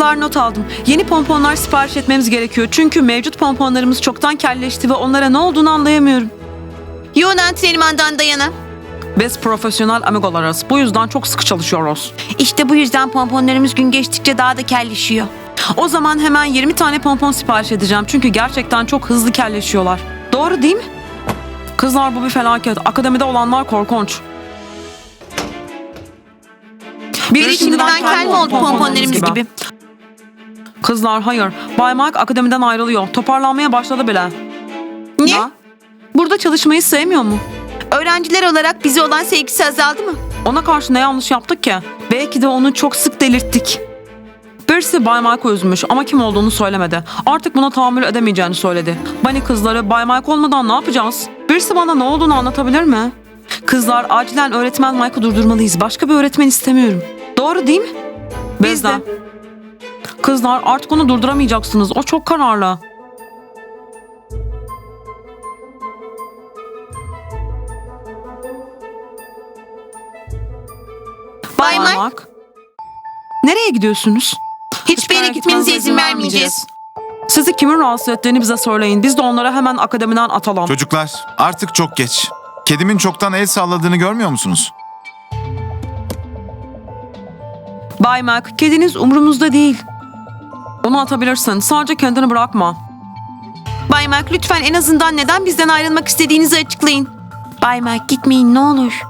Kızlar not aldım. Yeni pomponlar sipariş etmemiz gerekiyor. Çünkü mevcut pomponlarımız çoktan kelleşti ve onlara ne olduğunu anlayamıyorum. Yoğun antrenmandan dayana. Biz profesyonel amigolarız. Bu yüzden çok sıkı çalışıyoruz. İşte bu yüzden pomponlarımız gün geçtikçe daha da kelleşiyor. O zaman hemen 20 tane pompon sipariş edeceğim. Çünkü gerçekten çok hızlı kelleşiyorlar. Doğru değil mi? Kızlar bu bir felaket. Akademide olanlar korkunç. Biri şimdiden kel oldu pomponlarımız gibi? Kızlar hayır. Bay Mike akademiden ayrılıyor. Toparlanmaya başladı bile. Ne? Ha? Burada çalışmayı sevmiyor mu? Öğrenciler olarak bize olan sevgisi azaldı mı? Ona karşı ne yanlış yaptık ki? Belki de onu çok sık delirttik. Birisi Bay Mike'ı üzmüş ama kim olduğunu söylemedi. Artık buna tahammül edemeyeceğini söyledi. Bunny kızları Bay Mike olmadan ne yapacağız? Birisi bana ne olduğunu anlatabilir mi? Kızlar acilen öğretmen Mike'ı durdurmalıyız. Başka bir öğretmen istemiyorum. Doğru değil mi? Biz de. Kızlar artık onu durduramayacaksınız. O çok kararlı. Bay Mike, Nereye gidiyorsunuz? hiçbir yere gitmenize izin vermeyeceğiz. Sizi kimin rahatsız ettiğini bize söyleyin. Biz de onları hemen akademiden atalım. Çocuklar artık çok geç. Kedimin çoktan el salladığını görmüyor musunuz? Bay Mac, kediniz umurumuzda değil. Onu atabilirsin. Sadece kendini bırakma. Bay Mike lütfen en azından neden bizden ayrılmak istediğinizi açıklayın. Bay Mike gitmeyin ne olur.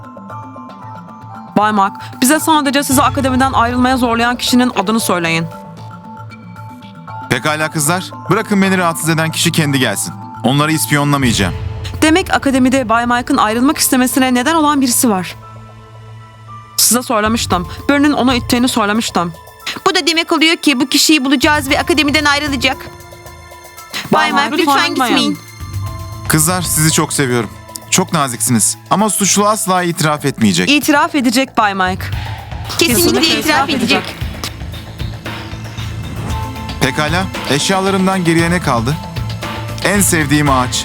Bay Mac, bize sadece sizi akademiden ayrılmaya zorlayan kişinin adını söyleyin. Pekala kızlar. Bırakın beni rahatsız eden kişi kendi gelsin. Onları ispiyonlamayacağım. Demek akademide Bay Mike'ın ayrılmak istemesine neden olan birisi var. Size söylemiştim. Birinin onu ittiğini söylemiştim. Bu da demek oluyor ki bu kişiyi bulacağız ve akademiden ayrılacak. Bay Mike lütfen gitmeyin. Kızlar sizi çok seviyorum. Çok naziksiniz. Ama suçlu asla itiraf etmeyecek. İtiraf edecek Bay Mike. Kesinlikle, itiraf edecek. Pekala. Eşyalarımdan geriye ne kaldı? En sevdiğim ağaç.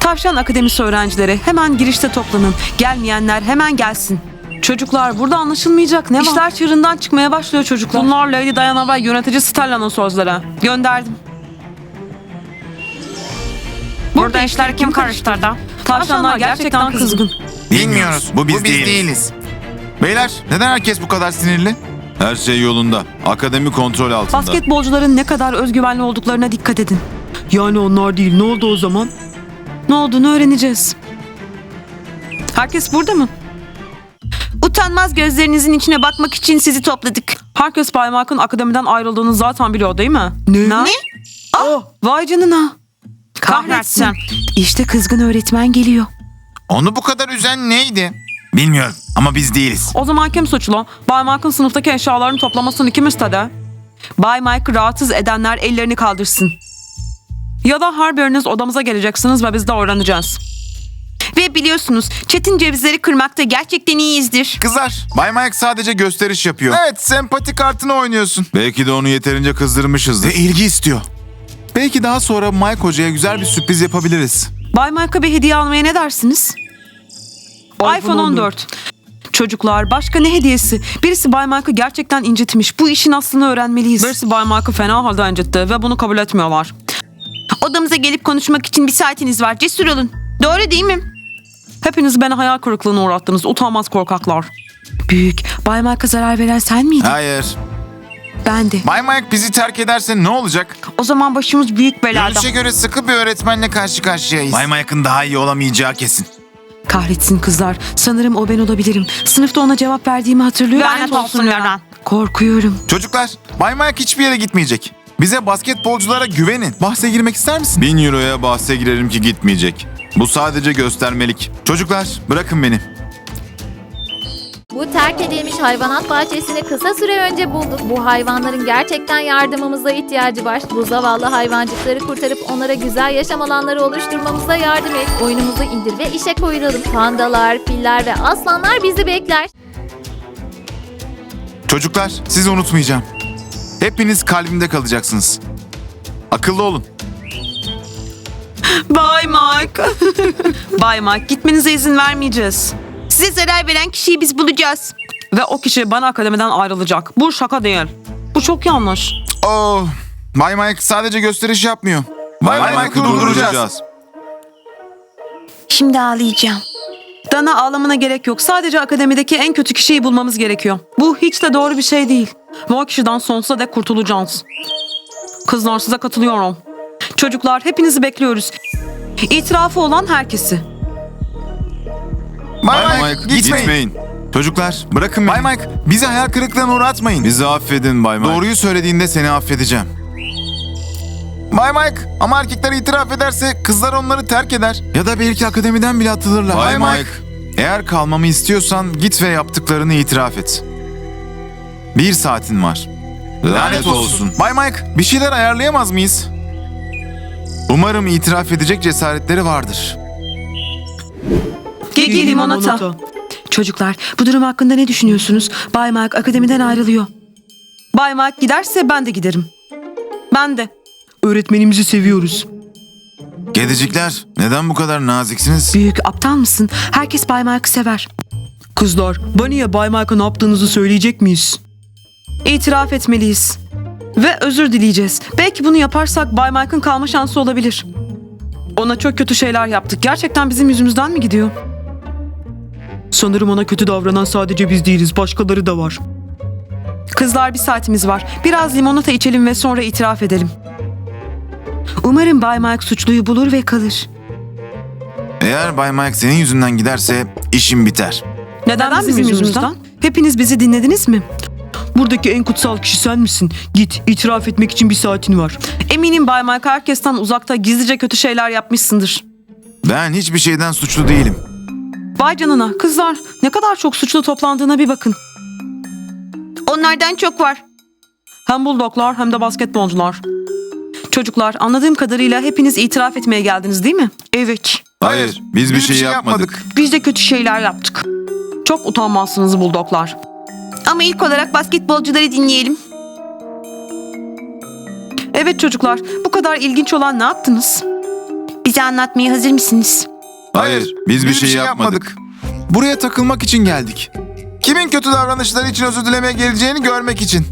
Tavşan Akademisi öğrencileri hemen girişte toplanın. Gelmeyenler hemen gelsin. Çocuklar burada anlaşılmayacak ne var? İşler çığırından çıkmaya başlıyor çocuklar. Bunlar Lady Diana ve yönetici Stella'nın sözleri. Gönderdim. Burada işler kim karıştırdı? Tavşanlar gerçekten kızgın. Bilmiyoruz. Bu biz, değiliz. Beyler neden herkes bu kadar sinirli? Her şey yolunda. Akademi kontrol altında. Basketbolcuların ne kadar özgüvenli olduklarına dikkat edin. Yani onlar değil. Ne oldu o zaman? Ne olduğunu öğreneceğiz. Herkes burada mı? Utanmaz gözlerinizin içine bakmak için sizi topladık. Herkes Bay Mark'ın akademiden ayrıldığını zaten biliyor değil mi? Ne? Ne? Oh, vay canına. Kahretsin. İşte kızgın öğretmen geliyor. Onu bu kadar üzen neydi? Bilmiyorum ama biz değiliz. O zaman kim suçlu? Bay Mark'ın sınıftaki eşyalarını toplamasını kim istedi? Bay Mike'ı rahatsız edenler ellerini kaldırsın. Ya da her biriniz odamıza geleceksiniz ve biz de öğreneceğiz. Ve biliyorsunuz çetin cevizleri kırmakta gerçekten iyiyizdir. Kızlar, Bay Mike sadece gösteriş yapıyor. Evet, sempati kartını oynuyorsun. Belki de onu yeterince kızdırmışızdır. Ve ilgi istiyor. Belki daha sonra Mike hocaya güzel bir sürpriz yapabiliriz. Bay Mike'a bir hediye almaya ne dersiniz? iPhone 14. Çocuklar başka ne hediyesi? Birisi Bay Mike'ı gerçekten incitmiş. Bu işin aslını öğrenmeliyiz. Birisi Bay Mike'ı fena halde incitti ve bunu kabul etmiyorlar. Odamıza gelip konuşmak için bir saatiniz var. Cesur olun. Doğru değil mi? Hepiniz beni hayal kırıklığına uğrattınız. Utanmaz korkaklar. Büyük. Bay Mike'a zarar veren sen miydin? Hayır. Ben de. Bay Mike bizi terk ederse ne olacak? O zaman başımız büyük belada. Görünüşe göre sıkı bir öğretmenle karşı karşıyayız. Bay Mike'ın daha iyi olamayacağı kesin. Kahretsin kızlar. Sanırım o ben olabilirim. Sınıfta ona cevap verdiğimi hatırlıyor Lanet olsun Laran. Korkuyorum. Çocuklar, Bay Mike hiçbir yere gitmeyecek. Bize basketbolculara güvenin. Bahse girmek ister misin? Bin euroya bahse girerim ki gitmeyecek. Bu sadece göstermelik. Çocuklar, bırakın beni. Bu terk edilmiş hayvanat bahçesini kısa süre önce bulduk. Bu hayvanların gerçekten yardımımıza ihtiyacı var. Bu zavallı hayvancıkları kurtarıp onlara güzel yaşam alanları oluşturmamıza yardım et. Oyunumuzu indir ve işe koyulalım. Pandalar, filler ve aslanlar bizi bekler. Çocuklar, sizi unutmayacağım. Hepiniz kalbimde kalacaksınız. Akıllı olun. Bay Mike. Bay Mike gitmenize izin vermeyeceğiz. Size zarar veren kişiyi biz bulacağız. Ve o kişi bana akademiden ayrılacak. Bu şaka değil. Bu çok yanlış. Oh, Bay Mike sadece gösteriş yapmıyor. Bay, Mike'ı durduracağız. Şimdi ağlayacağım. Dana ağlamana gerek yok. Sadece akademideki en kötü kişiyi bulmamız gerekiyor. Bu hiç de doğru bir şey değil. Ve o kişiden sonsuza dek kurtulacağız. Kızlar size katılıyorum. Çocuklar hepinizi bekliyoruz. İtirafı olan herkesi. Bay, Mike, gitmeyin. Çocuklar bırakın beni. Bay Mike bizi hayal kırıklığına uğratmayın. Bizi affedin Bay Mike. Doğruyu söylediğinde seni affedeceğim. Bay Mike ama erkekler itiraf ederse kızlar onları terk eder. Ya da belki akademiden bile atılırlar. Bay, Mike. Eğer kalmamı istiyorsan git ve yaptıklarını itiraf et. Bir saatin var. Lanet olsun. Bay Mike bir şeyler ayarlayamaz mıyız? Umarım itiraf edecek cesaretleri vardır. Gigi limonata. Çocuklar bu durum hakkında ne düşünüyorsunuz? Bay Mike akademiden ayrılıyor. Bay Mike giderse ben de giderim. Ben de. Öğretmenimizi seviyoruz. Kedicikler neden bu kadar naziksiniz? Büyük aptal mısın? Herkes Bay Mike'ı sever. Kızlar, Bunny'e Bay Mike'a ne yaptığınızı söyleyecek miyiz? İtiraf etmeliyiz. Ve özür dileyeceğiz. Belki bunu yaparsak Bay Mike'ın kalma şansı olabilir. Ona çok kötü şeyler yaptık. Gerçekten bizim yüzümüzden mi gidiyor? Sanırım ona kötü davranan sadece biz değiliz. Başkaları da var. Kızlar bir saatimiz var. Biraz limonata içelim ve sonra itiraf edelim. Umarım Bay Mike suçluyu bulur ve kalır. Eğer Bay Mike senin yüzünden giderse işim biter. Neden, bizim, yüzümüzden? Hepiniz bizi dinlediniz mi? Buradaki en kutsal kişi sen misin? Git, itiraf etmek için bir saatin var. Eminim Bay Mike herkesten uzakta gizlice kötü şeyler yapmışsındır. Ben hiçbir şeyden suçlu değilim. Vay canına, kızlar ne kadar çok suçlu toplandığına bir bakın. Onlardan çok var. Hem bulldoglar hem de basketbolcular. Çocuklar anladığım kadarıyla hepiniz itiraf etmeye geldiniz değil mi? Evet. Hayır, biz bir şey yapmadık. Biz de kötü şeyler yaptık. Çok utanmazsınız bulldoglar. Ama ilk olarak basketbolcuları dinleyelim. Evet çocuklar, bu kadar ilginç olan ne yaptınız? Bize anlatmaya hazır mısınız? Hayır, biz bir şey yapmadık. Buraya takılmak için geldik. Kimin kötü davranışları için özür dilemeye geleceğini görmek için.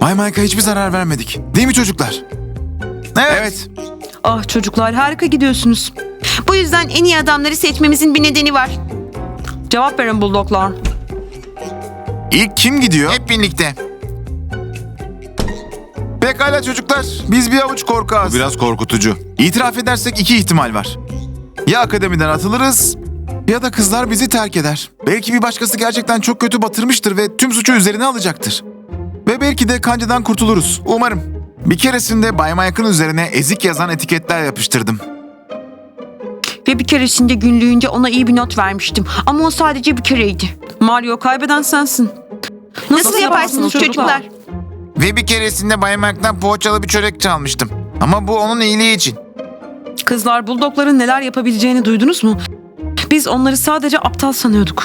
Bay Mike'a hiçbir zarar vermedik. Değil mi çocuklar? Evet. Ah çocuklar harika gidiyorsunuz. Bu yüzden en iyi adamları seçmemizin bir nedeni var. Cevap verin bulldoglar. İlk kim gidiyor? Hep birlikte. Pekala çocuklar. Biz bir avuç korkağız. biraz korkutucu. İtiraf edersek iki ihtimal var. Ya akademiden atılırız ya da kızlar bizi terk eder. Belki bir başkası gerçekten çok kötü batırmıştır ve tüm suçu üzerine alacaktır. Ve belki de kancadan kurtuluruz. Umarım. Bir keresinde Bay Mike'ın üzerine ezik yazan etiketler yapıştırdım. Ve bir keresinde günlüğünde ona iyi bir not vermiştim. Ama o sadece bir kereydi. Mario kaybeden sensin. Nasıl, yaparsınız çocuklar? Ve bir keresinde Bay Mike'dan poğaçalı bir çörek çalmıştım. Ama bu onun iyiliği için. Kızlar bulldogların neler yapabileceğini duydunuz mu? Biz onları sadece aptal sanıyorduk.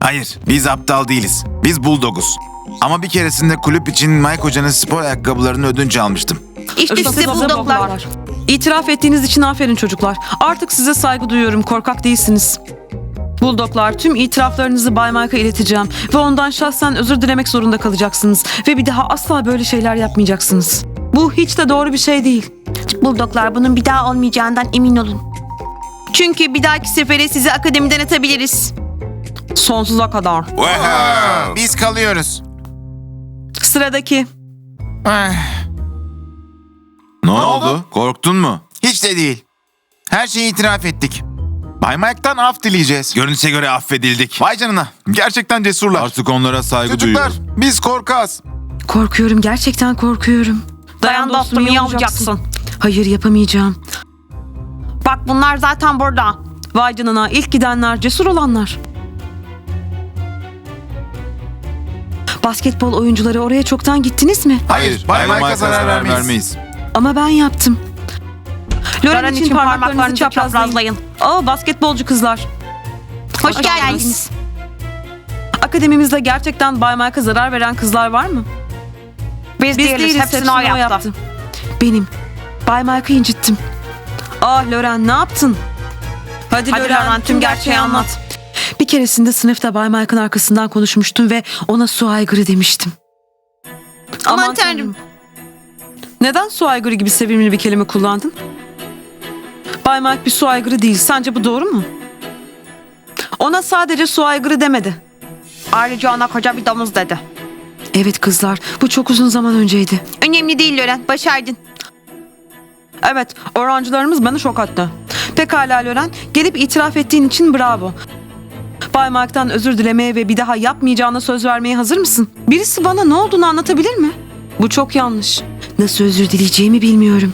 Hayır, biz aptal değiliz. Biz buldoguz. Ama bir keresinde kulüp için Mike Hoca'nın spor ayakkabılarını ödünç almıştım. İşte İşte size bulldoglar. İtiraf ettiğiniz için aferin çocuklar. Artık size saygı duyuyorum. Korkak değilsiniz. Bulldoglar tüm itiraflarınızı Bay Mike'a ileteceğim ve ondan şahsen özür dilemek zorunda kalacaksınız ve bir daha asla böyle şeyler yapmayacaksınız. Bu hiç de doğru bir şey değil. Buldoglar bunun bir daha olmayacağından emin olun. Çünkü bir dahaki sefere sizi akademiden atabiliriz. Sonsuza kadar. Biz kalıyoruz. Sıradaki. Ne, oldu? Korktun mu? Hiç de değil. Her şeyi itiraf ettik. Bay Mike'tan af dileyeceğiz. Görünüşe göre affedildik. Vay canına. Gerçekten cesurlar. Artık onlara saygı Çocuklar, biz korkaz. Korkuyorum gerçekten korkuyorum. Dayan dostum, iyi olacaksın. Hayır yapamayacağım. Bak bunlar zaten burada. Vay canına ilk gidenler cesur olanlar. Basketbol oyuncuları oraya çoktan gittiniz mi? Hayır, Bay, Mike'a zarar, vermeyiz. Ama ben yaptım. Loren Loren için parmaklarınızı çaprazlayın. Aa basketbolcu kızlar. Hoş, geldiniz. Akademimizde gerçekten Bay Mike'a zarar veren kızlar var mı? Biz, Biz değiliz, hepsini o yaptı. Benim. Bay Mike'ı incittim. Ah Loren ne yaptın? Hadi, Hadi Loren, Loren, tüm gerçeği anlat. Bir keresinde sınıfta Bay Mike'ın arkasından konuşmuştum ve ona su aygırı demiştim. Aman tanrım. Neden su aygırı gibi sevimli bir kelime kullandın? Bay Mike bir su aygırı değil. Sence bu doğru mu? Ona sadece su aygırı demedi. Ayrıca ona koca bir domuz dedi. Evet kızlar, bu çok uzun zaman önceydi. Önemli değil Loren. Başardın. Evet, öğrencilerimiz beni şok etti. Pekala Lören, gelip itiraf ettiğin için bravo. Bay Mike'dan özür dilemeye ve bir daha yapmayacağına söz vermeye hazır mısın? Birisi bana ne olduğunu anlatabilir mi? Bu çok yanlış. Nasıl özür dileyeceğimi bilmiyorum.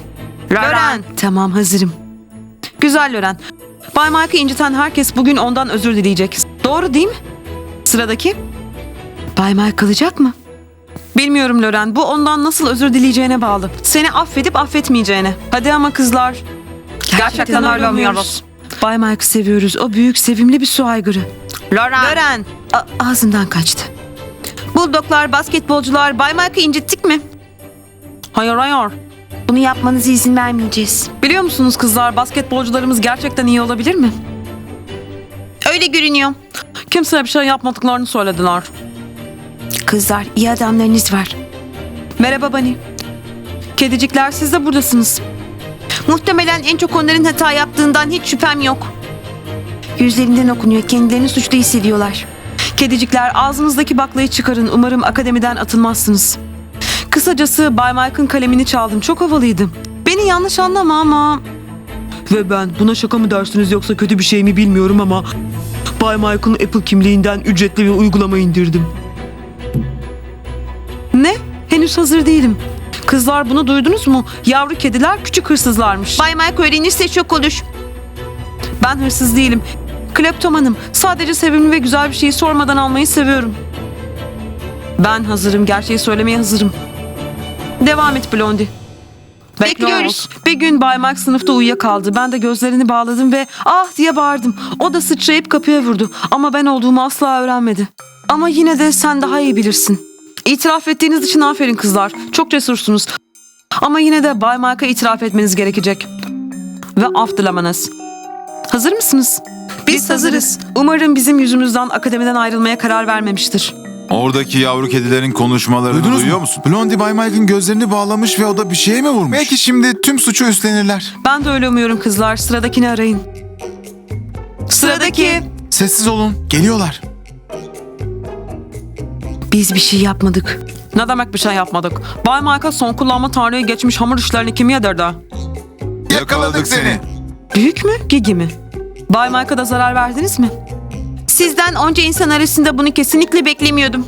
Lören. Tamam, hazırım. Güzel Lören. Bay Mike'ı inciten herkes bugün ondan özür dileyecek. Doğru değil mi? Sıradaki? Bay Mike kalacak mı? Bilmiyorum Lören. Bu ondan nasıl özür dileyeceğine bağlı. Seni affedip affetmeyeceğine. Hadi ama kızlar. Gerçekten öyle umuyoruz. Bay Mike'ı seviyoruz. O büyük, sevimli bir su aygırı. Loren. Lören. A- ağzından kaçtı. Bulldoglar, basketbolcular Bay Mike'ı incittik mi? Hayır hayır. Bunu yapmanıza izin vermeyeceğiz. Biliyor musunuz kızlar basketbolcularımız gerçekten iyi olabilir mi? Öyle görünüyor. Kimseye bir şey yapmadıklarını söylediler. Kızlar iyi adamlarınız var. Merhaba Bani. Kedicikler siz de buradasınız. Muhtemelen en çok onların hata yaptığından hiç şüphem yok. Yüzlerinden okunuyor. Kendilerini suçlu hissediyorlar. Kedicikler ağzınızdaki baklayı çıkarın. Umarım akademiden atılmazsınız. Kısacası Bay Mike'ın kalemini çaldım. Çok havalıydım. Beni yanlış anlama ama... Ve ben buna şaka mı dersiniz yoksa kötü bir şey mi bilmiyorum ama... Bay Mike'ın Apple kimliğinden ücretli bir uygulama indirdim. Ne? Henüz hazır değilim. Kızlar bunu duydunuz mu? Yavru kediler küçük hırsızlarmış. Bay Mike öğrenirse şok olur. Ben hırsız değilim. Kleptomanım. Sadece sevimli ve güzel bir şeyi sormadan almayı seviyorum. Ben hazırım. Gerçeği söylemeye hazırım. Devam et Blondie. Bekliyoruz. Bir gün Bay Mark sınıfta uyuyakaldı. Ben de gözlerini bağladım ve ah diye bağırdım. O da sıçrayıp kapıya vurdu. Ama ben olduğumu asla öğrenmedi. Ama yine de sen daha iyi bilirsin. İtiraf ettiğiniz için aferin kızlar. Çok cesursunuz. Ama yine de Bay Mark'a itiraf etmeniz gerekecek. Ve af dilemeniz. Hazır mısınız? Biz, hazırız. Umarım bizim yüzümüzden akademiden ayrılmaya karar vermemiştir. Oradaki yavru kedilerin konuşmalarını Duydunuz duyuyor mu? musun? Blondie Bay Mike'ın gözlerini bağlamış ve o da bir şeye mi vurmuş? Belki şimdi tüm suçu üstlenirler. Ben de öyle umuyorum kızlar. Sıradakini arayın. Sıradaki. Sessiz olun. Geliyorlar. Biz bir şey yapmadık. Ne demek bir şey yapmadık? Bay Mike'a son kullanma tarihi geçmiş hamur işlerini kim yedirdi? Yakaladık seni. Büyük mü, Gigi mi? Bay Mike'a da zarar verdiniz mi? Sizden onca insan arasında bunu kesinlikle beklemiyordum.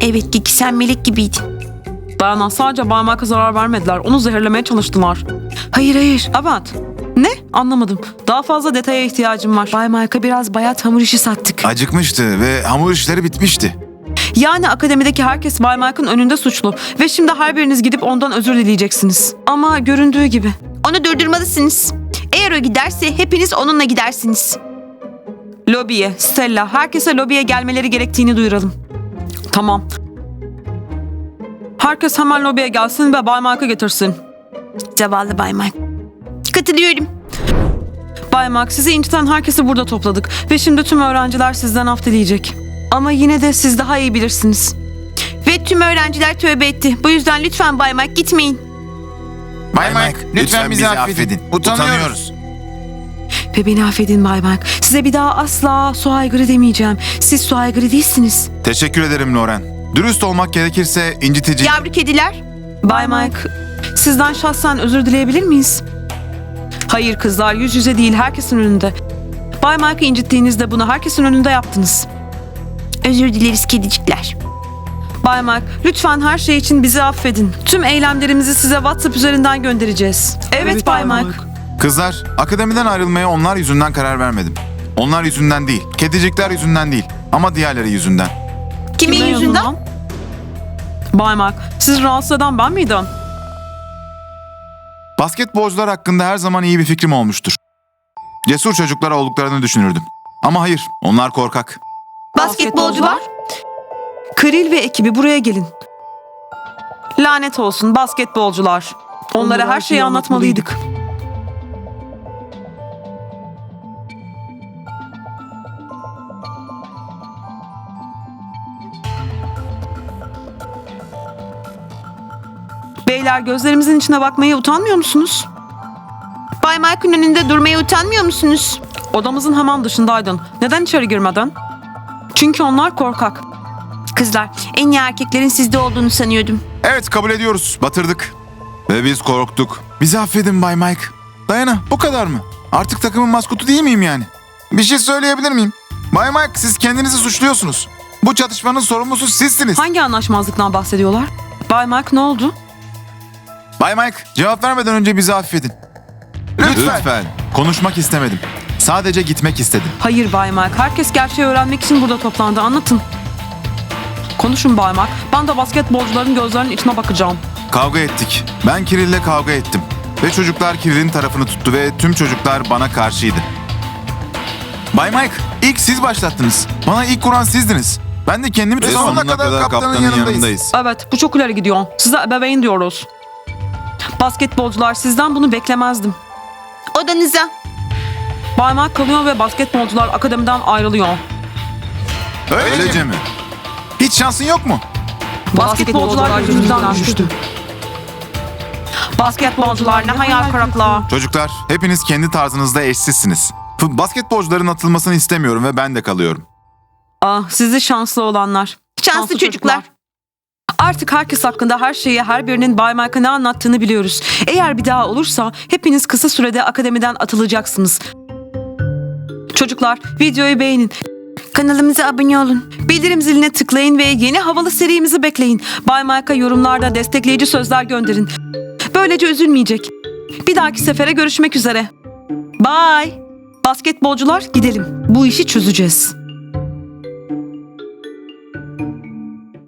Evet Kiki sen melek gibiydin. Dayana sadece Bay Mike'a zarar vermediler. Onu zehirlemeye çalıştılar. Hayır hayır. Evet. Ne? Anlamadım. Daha fazla detaya ihtiyacım var. Bay Mike'a biraz bayat hamur işi sattık. Acıkmıştı ve hamur işleri bitmişti. Yani akademideki herkes Bay Mike'ın önünde suçlu. Ve şimdi her biriniz gidip ondan özür dileyeceksiniz. Ama göründüğü gibi. Onu durdurmalısınız. Eğer o giderse hepiniz onunla gidersiniz. Lobiye, Stella, herkese lobiye gelmeleri gerektiğini duyuralım. Tamam. Herkes hemen lobiye gelsin ve Bay Mike'ı getirsin. Zavallı Bay Mike. Katılıyorum. Bay Mike, sizi inciten herkesi burada topladık. Ve şimdi tüm öğrenciler sizden af dileyecek. Ama yine de siz daha iyi bilirsiniz. Ve tüm öğrenciler tövbe etti. Bu yüzden lütfen Bay Mike gitmeyin. Bay Mike, lütfen, bizi affedin. Utanıyoruz. Ve beni affedin Bay Mike. Size bir daha asla su aygırı demeyeceğim. Siz su aygırı değilsiniz. Teşekkür ederim Loren. Dürüst olmak gerekirse incitici... Yavru kediler. Bay Mike, sizden şahsen özür dileyebilir miyiz? Hayır kızlar, yüz yüze değil, herkesin önünde. Bay Mike'ı incittiğinizde bunu herkesin önünde yaptınız. Özür dileriz kedicikler. Bay Mike, lütfen her şey için bizi affedin. Tüm eylemlerimizi size WhatsApp üzerinden göndereceğiz. Evet, Bay Mike. Kızlar, akademiden ayrılmaya onlar yüzünden karar vermedim. Onlar yüzünden değil, kedicikler yüzünden değil ama diğerleri yüzünden. Kimin Kimin yüzünden? Bay Mike, siz rahatsız eden ben miydim? Basketbolcular hakkında her zaman iyi bir fikrim olmuştur. Cesur çocuklar olduklarını düşünürdüm. Ama hayır, onlar korkak. Basketbolcular. Kril ve ekibi buraya gelin. Lanet olsun basketbolcular. Onlara her şeyi anlatmalıydık. Beyler gözlerimizin içine bakmaya utanmıyor musunuz? Bay Mike'ın önünde durmaya utanmıyor musunuz? Odamızın hemen dışındaydın. Neden içeri girmeden? Çünkü onlar korkak. Kızlar, en iyi erkeklerin sizde olduğunu sanıyordum. Evet kabul ediyoruz. Batırdık. Ve biz korktuk. Bizi affedin Bay Mike. Dayana bu kadar mı? Artık takımın maskotu değil miyim yani? Bir şey söyleyebilir miyim? Bay Mike siz kendinizi suçluyorsunuz. Bu çatışmanın sorumlusu sizsiniz. Hangi anlaşmazlıktan bahsediyorlar? Bay Mike ne oldu? Bay Mike cevap vermeden önce bizi affedin. Lütfen. Konuşmak istemedim. Sadece gitmek istedim. Hayır Bay Mike. Herkes gerçeği öğrenmek için burada toplandı. Anlatın. Konuşun Bay Mike. Ben de basketbolcuların gözlerinin içine bakacağım. Kavga ettik. Ben Kirill'le kavga ettim. Ve çocuklar Kirill'in tarafını tuttu ve tüm çocuklar bana karşıydı. Bay Mike, ilk siz başlattınız. Bana ilk kuran sizdiniz. Ben de kendimi sonuna, kadar, kaptanın, yanındayız. Evet bu çok ileri gidiyor. Size ebeveyn diyoruz. Basketbolcular sizden bunu beklemezdim. Odanıza. Bay Mike kalıyor ve basketbolcular akademiden ayrılıyor. Öylece mi? Hiç şansın yok mu? Basketbolcular yüzünden düştü. Basketbolcular ne hayal kırıklığı. Çocuklar, hepiniz kendi tarzınızda eşsizsiniz. F- Basketbolcuların atılmasını istemiyorum ve ben de kalıyorum. Ah sizi şanslı olanlar. Şanslı çocuklar. Artık herkes hakkında her şeyi her birinin Bay Mike'a ne anlattığını biliyoruz. Eğer bir daha olursa hepiniz kısa sürede akademiden atılacaksınız. Çocuklar videoyu beğenin. Kanalımıza abone olun. Bildirim ziline tıklayın ve yeni havalı serimizi bekleyin. Bay Mike'a yorumlarda destekleyici sözler gönderin. Böylece üzülmeyecek. Bir dahaki sefere görüşmek üzere. Bye. Basketbolcular gidelim. Bu işi çözeceğiz.